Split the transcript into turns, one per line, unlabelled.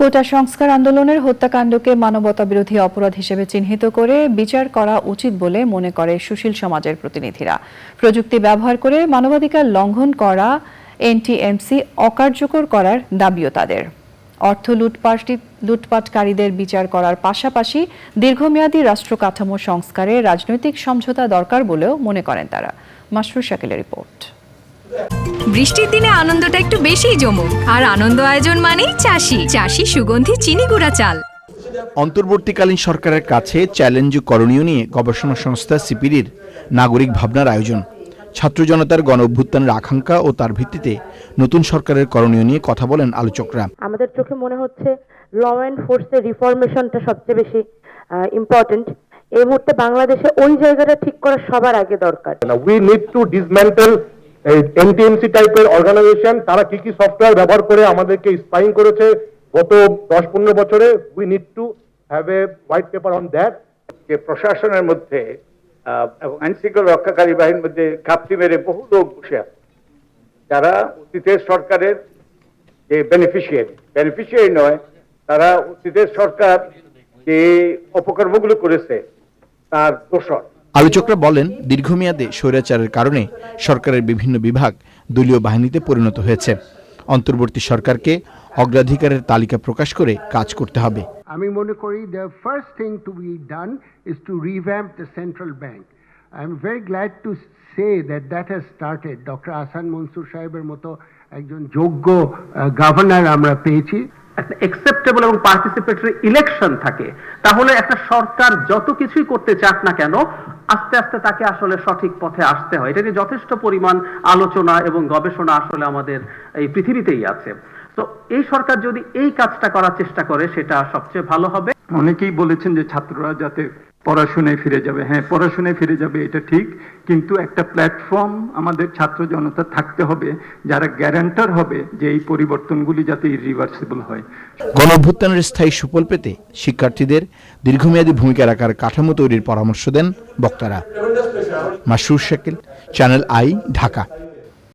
কোটা সংস্কার আন্দোলনের হত্যাকাণ্ডকে মানবতা বিরোধী অপরাধ হিসেবে চিহ্নিত করে বিচার করা উচিত বলে মনে করে সুশীল সমাজের প্রতিনিধিরা। প্রযুক্তি ব্যবহার করে মানবাধিকার লঙ্ঘন করা এনটিএমসি অকার্যকর করার দাবিও তাদের। অর্থ লুটপাটি, লুটপাটকারীদের বিচার করার পাশাপাশি দীর্ঘমেয়াদী রাষ্ট্র কাঠামো সংস্কারে রাজনৈতিক সমঝোতা দরকার বলেও মনে করেন তারা। মাসরুর শাকিলের রিপোর্ট।
বৃষ্টির দিনে আনন্দটা একটু বেশিই জমুক। আর আনন্দ আয়োজন মানেই চাষি চাষি সুগন্ধি চিনি গুঁড়া চাল।
অন্তর্বর্তীকালীন সরকারের কাছে চ্যালেঞ্জ করণীয় নিয়ে গবেষণা সংস্থা সিপিডির নাগরিক ভাবনার আয়োজন। ছাত্র জনতার গণ অভ্যুত্থানের আকাঙ্ক্ষা ও তার ভিত্তিতে নতুন সরকারের করণীয় নিয়ে কথা বলেন আলোচকরা।
আমাদের চোখে মনে হচ্ছে ল অ্যান্ড ফোর্সের রিফরমেশনটা সবচেয়ে বেশি ইম্পর্টেন্ট এই মুহূর্তে বাংলাদেশে ওই জায়গাটা ঠিক করা সবার আগে দরকার।
উই we টু এই এনটিএমসি টাইপের অর্গানাইজেশন তারা কি কি সফটওয়্যার ব্যবহার করে আমাদেরকে স্পাইং করেছে, গত দশ পনেরো বছরে we need to have a white paper on that
যে প্রশাসনের মধ্যে এবং আইন শৃঙ্খলা রক্ষাকারী বাহিনীর মধ্যে ঘাপটি মেরে বহু লোক বসে আছে। যারা অতীতের সরকারের যে বেনিফিশিয়ারি বেনিফিশিয়ারি নয়, তারা অতীতের সরকার যে অপকর্মগুলো করেছে, তার দোষর।
আলোচকরা বলেন দীর্ঘমেয়াদে স্বৈরাচারের কারণে সরকারের বিভিন্ন বিভাগ দলীয় বাহিনীতে পরিণত হয়েছে। অন্তর্বর্তী সরকারকে অগ্রাধিকারের তালিকা প্রকাশ করে কাজ করতে হবে।
আমি মনে করি the first thing to be done is to revamp the central bank I am very glad to say that that has started doctor Ahsan Mansur সাহেবের মতো একজন যোগ্য গভর্নর আমরা পেয়েছি।
একটা একসেপ্টেবল এবং পার্টিসিপেটরি ইলেকশন থাকে। তাহলে একটা সরকার যত কিছুই করতে চাক না কেন আস্তে আস্তে তাকে আসলে সঠিক পথে আসতে হয়। এটা নিয়ে যথেষ্ট পরিমাণ আলোচনা এবং গবেষণা আসলে আমাদের এই পৃথিবীতেই আছে। তো এই সরকার যদি এই কাজটা করার চেষ্টা করে, সেটা সবচেয়ে ভালো হবে।
অনেকেই বলেছেন যে ছাত্ররা যাতে পড়াশোনায় ফিরে যাবে। হ্যাঁ পড়াশোনায় ফিরে যাবে, এটা ঠিক। কিন্তু একটা প্ল্যাটফর্ম আমাদের ছাত্র জনতা থাকতে হবে, যারা গ্যারান্টার হবে যে এই পরিবর্তনগুলি যাতে ইরিভার্সিবল হয়।
গণ অভ্যুত্থানের স্থায়ী সুফল পেতে শিক্ষার্থীদের দীর্ঘমেয়াদী ভূমিকা রাখার কাঠামো তৈরির পরামর্শ দেন বক্তারা। Masur Shakil, channel I, Dhaka.